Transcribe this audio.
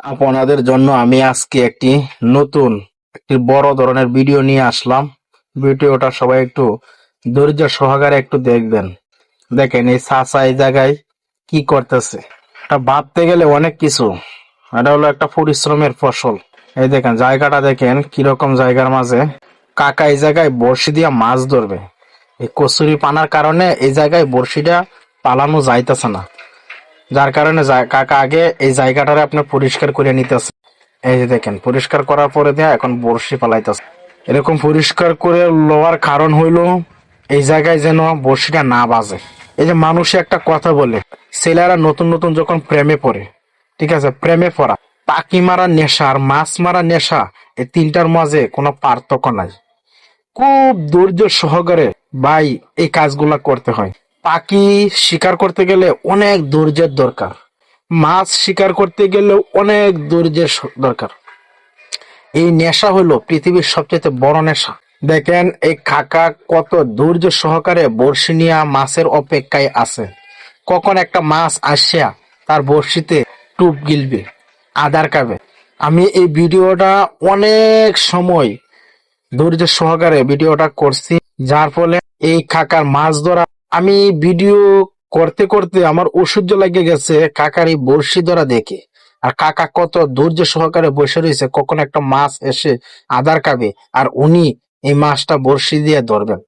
আপনাদের জন্য আমি আজকে একটি নতুন, একটি বড় ধরনের ভিডিও নিয়ে আসলাম। ভিডিওটা সবাই একটু ধৈর্য সহকারে একটু দেখবেন। দেখেন এই চাচা এই জায়গায় কি করতেছে। এটা ভাবতে গেলে অনেক কিছু। এটা হলো একটা পরিশ্রমের ফসল। এই দেখেন, জায়গাটা দেখেন কীরকম জায়গার মাঝে। কাকা এই জায়গায় বড়শি দিয়া মাছ ধরবে। এই কচুরি পানার কারণে এই জায়গায় বড়শিটা পালানো যাইতেছে না। যার কারণে কাকা আগে এই জায়গাটারে আপনার পরিষ্কার করে নিতেছে। এই যে দেখেন, পরিষ্কার করার পরে দেয়া এখন বড়শি পালাইতেছে এরকম পরিষ্কার করে লওয়ার কারণ হইল এই জায়গায় যেন বড়শিটা না বাজে। এই যে মানুষে একটা কথা বলে, ছেলেরা নতুন নতুন যখন প্রেমে পড়ে, ঠিক আছে, প্রেমে পড়া, পাখি মারা নেশা আর মাছ মারা নেশা, এই তিনটার মাঝে কোনো পার্থক্য নাই। খুব ধৈর্য সহকারে ভাই এই কাজগুলা করতে হয়। পাখি শিকার করতে গেলে অনেক ধৈর্যের দরকার। মাছ শিকার করতে গেলে অনেক ধৈর্যের দরকার। এই নেশা হলো পৃথিবীর সবচেয়ে বড় নেশা। দেখেন, এই কাকা কত ধৈর্য সহকারে বড়শি নিয়ে মাছের অপেক্ষায় আছে। কখন একটা মাছ আসিয়া তার বড়শিতে টুপ গিলবে, আদার কাবে আমি এই ভিডিওটা অনেক সময় ধৈর্য সহকারে ভিডিওটা করছি, যার ফলে এই খাকার মাছ ধরা আমি ভিডিও করতে করতে আমার অসহ্য লাগে গেছে কাকার এই বড়শি ধরা দেখে। আর কাকা কত ধৈর্য সহকারে বসে রয়েছে, কখন একটা মাছ এসে আদার কাবে আর উনি এই মাছটা বড়শি দিয়ে ধরবেন।